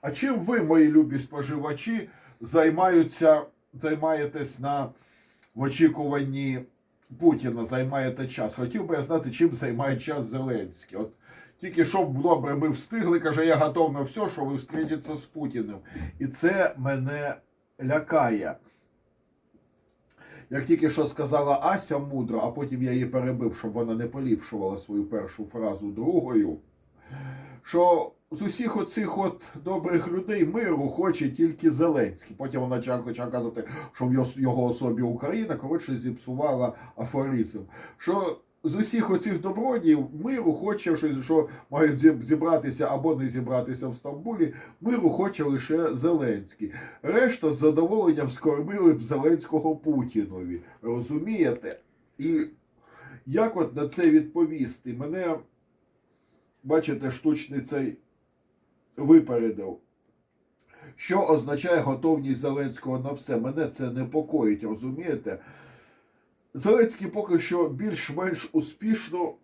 А чим ви, мої любі споживачі, займаються, займаєтесь на в очікуванні Путіна, займаєте час? Хотів би я знати, чим займає час Зеленський. От тільки щоб добре ми встигли, каже, я готов на все, що ви встретиться з Путіним. І це мене лякає. Як тільки що сказала Ася мудро, а потім я її перебив, щоб вона не поліпшувала свою першу фразу другою, що з усіх оцих от добрих людей миру хоче тільки Зеленський. Потім вона почала казати, що в його особі Україна, коротше, зіпсувала афоризм. Що з усіх оцих добродіїв миру хоче щось, що мають зібратися або не зібратися в Стамбулі, миру хоче лише Зеленський. Решта з задоволенням скормили б Зеленського Путінові. Розумієте? І як от на це відповісти? Мене, бачите, штучний цей випередив. Що означає готовність Зеленського на все? Мене це непокоїть, розумієте? Зеленський поки що більш-менш успішно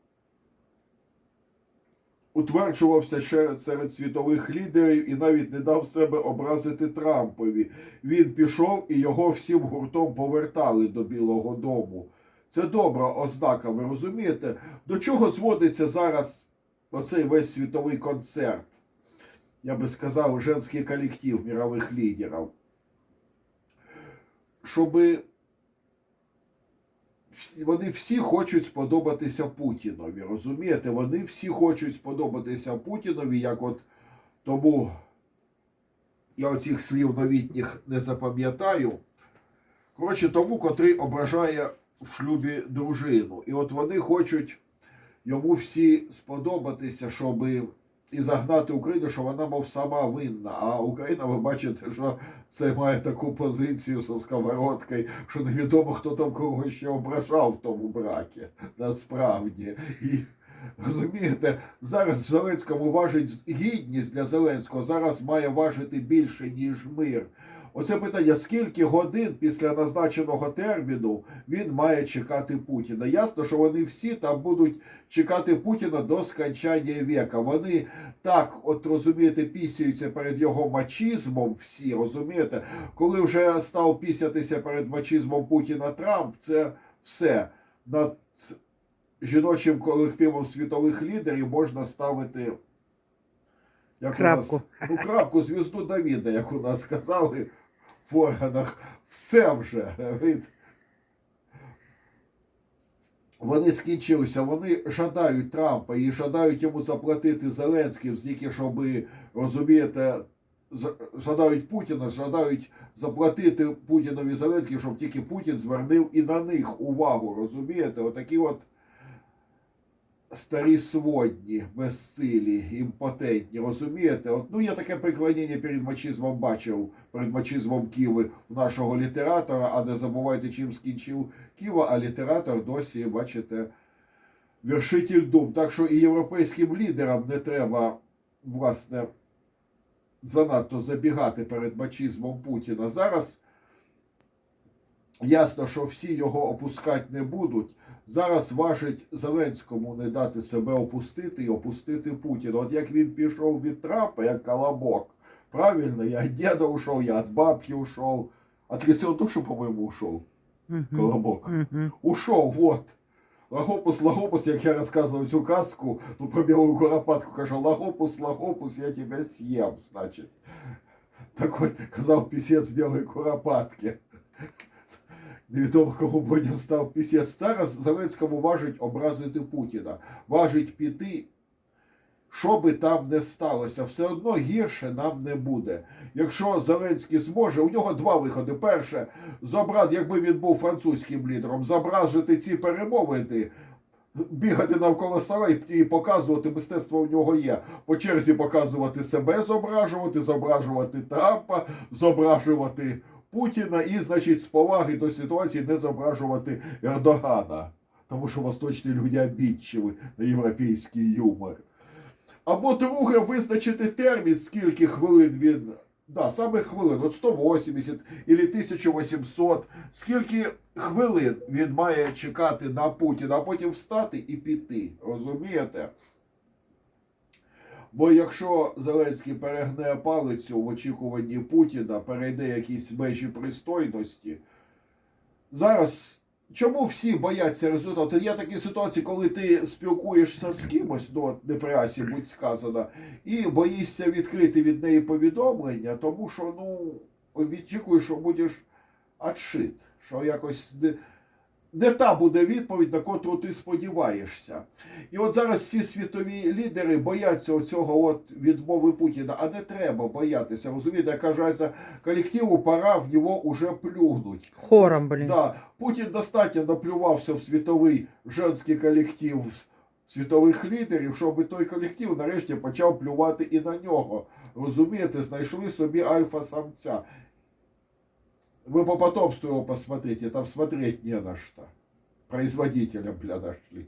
утверджувався ще серед світових лідерів і навіть не дав себе образити Трампові. Він пішов і його всім гуртом повертали до Білого Дому. Це добра ознака, ви розумієте? До чого зводиться зараз оцей весь світовий концерт? Я би сказав, женський колектив мирових лідерів. Всі- вони всі хочуть сподобатися Путінові. Розумієте? Вони всі хочуть сподобатися Путінові, як от тому я оцих слів новітніх не запам'ятаю. Коротше, тому, котрий ображає в шлюбі дружину. І от вони хочуть йому всі сподобатися, щоб і загнати Україну, що вона, мов, сама винна. А Україна, ви бачите, що це має таку позицію зі сковородкою, що невідомо, хто там кого ще ображав в тому бракі. Насправді. І розумієте, зараз Зеленському важить гідність для Зеленського, зараз має важити більше, ніж мир. Оце питання: скільки годин після назначеного терміну він має чекати Путіна? Ясно, що вони всі там будуть чекати Путіна до скончання віка. Вони так, от розумієте, пісяються перед його мачізмом. Всі розумієте, коли вже став пісятися перед мачізмом Путіна Трамп, це все над жіночим колективом світових лідерів можна ставити. Як Крапку. У нас, ну, крапку, звізду Давіда, як у нас сказали в органах. Все вже. Вони скінчилися, вони жадають Трампа і жадають йому заплатити Зеленським, стільки, щоб, розумієте, жадають Путіна, жадають заплатити Путінові Зеленським, щоб тільки Путін звернув і на них увагу. Розумієте? Отакі от старі сводні, безсилі, імпотентні, розумієте? От, ну, я таке приклоніння перед мачизмом бачив, перед мачизмом Киви у нашого літератора, а не забувайте, чим скінчив Ківа, а літератор досі, бачите, вершитель дум. Так що і європейським лідерам не треба, власне, занадто забігати перед мачизмом Путіна. Зараз ясно, що всі його опускати не будуть. Зараз важить Зеленському не дати себе опустити і опустити Путіна. От як він пішов від Трампа, як колобок. Правильно, я від діда ушов, я від бабки ушов. От Лісева душу, по-моєму, ушов. Колобок. Ушов, вот. Лагопус, лагопус, як я розказував цю казку, ну про білу куропатку кажу, лагопус, лагопус, я тебе съем, значить. Такой казав пісець білої куропатки. Невідомо кому потім став пісець. Зараз Зеленському важить образити Путіна. Важить піти, що би там не сталося, все одно гірше нам не буде. Якщо Зеленський зможе, у нього два виходи. Перше, зобраз, якби він був французьким лідером, зобразити ці перемовини, бігати навколо стола і, показувати мистецтво в нього є. По черзі показувати себе, зображувати, зображувати Трампа, зображувати Путіна і, значить, з поваги до ситуації не зображувати Ердогана. Тому що восточні люди обідчиві на європейський юмор. Або друге, визначити термін, скільки хвилин він. Да, саме хвилин, от 180 або 1800. Скільки хвилин він має чекати на Путіна, а потім встати і піти. Розумієте? Бо якщо Зеленський перегне палицю в очікуванні Путіна, перейде якісь межі пристойності, зараз чому всі бояться результату? Є такі ситуації, коли ти спілкуєшся з кимось, ну не при асі, будь сказано, і боїшся відкрити від неї повідомлення, тому що ну відчікуєш, що будеш отшит, що якось не, та буде відповідь, на котру ти сподіваєшся. І от зараз всі світові лідери бояться оцього от відмови Путіна, а не треба боятися. Розумієте, я кажу, колективу пора в нього уже плюгнуть. Хором, блин. Да, Путін достатньо наплювався в світовий женський колектив світових лідерів, щоб той колектив нарешті почав плювати і на нього. Розумієте, знайшли собі альфа-самця. Ви по потомству его посмотрите, там смотреть не на що. Производителя, бля, нашли.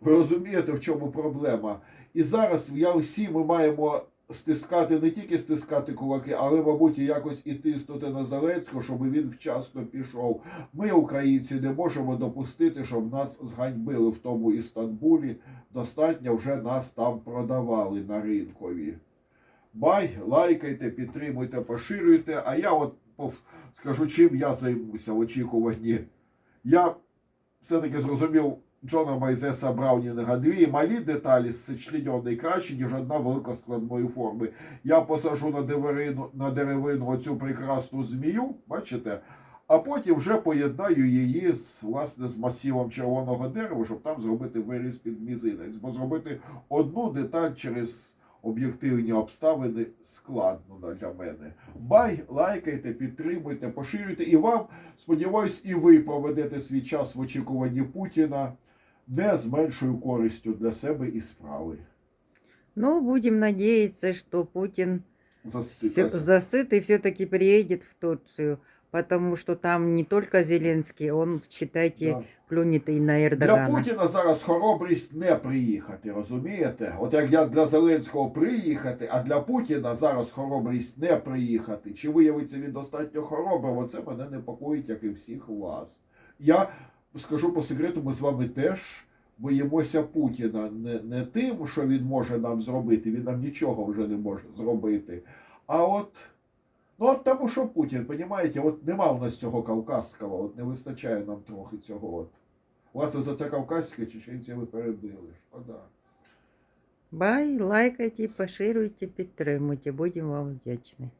Ви розумієте, в чому проблема? І зараз я всі ми маємо стискати, не тільки стискати кулаки, але, мабуть, якось і тиснути на Зеленського, щоб він вчасно пішов. Ми, українці, не можемо допустити, щоб нас зганьбили в тому Істанбулі. Достатньо вже нас там продавали на ринкові. Бай, лайкайте, підтримуйте, поширюйте. А я от скажу, чим я займуся в очікуванні. Я все-таки зрозумів Джона Майзеса Браунінга дві малі деталі зчленені краще, ніж одна велика складної форми. Я посажу на деревину, на деревину оцю прекрасну змію, бачите? А потім вже поєднаю її з власне з масивом червоного дерева, щоб там зробити виріз під мізинець. Бо зробити одну деталь через об'єктивні обставини складно для мене. Бай, лайкайте, підтримуйте, поширюйте. І вам, сподіваюсь, і ви проведете свій час в очікуванні Путіна не з меншою користю для себе і справи. Ну, будем надеяться, что Путин Засти- засыт и все-таки приедет в Турцию, потому что там не только Зеленский, он, считайте, Да. плюнет и на Для Эрдогана. Путіна зараз хоробрість не приїхати, розумієте? От як я для Зеленського приїхати, а для Путіна зараз хоробрість не приїхати. Чи виявиться він достатньо хоробрим? Оце мене непокоїть, як і всіх вас. Я скажу по секрету, ми з вами теж боїмося Путіна не, не тим, що він може нам зробити, він нам нічого вже не може зробити. А от. Ну, от тому, що Путін, понімаєте, от нема в нас цього кавказського, от не вистачає нам трохи цього. От. Власне, за це кавказське чеченці ви перебили. Шкода. Бай, лайкайте, поширюйте, підтримуйте. Будемо вам вдячні.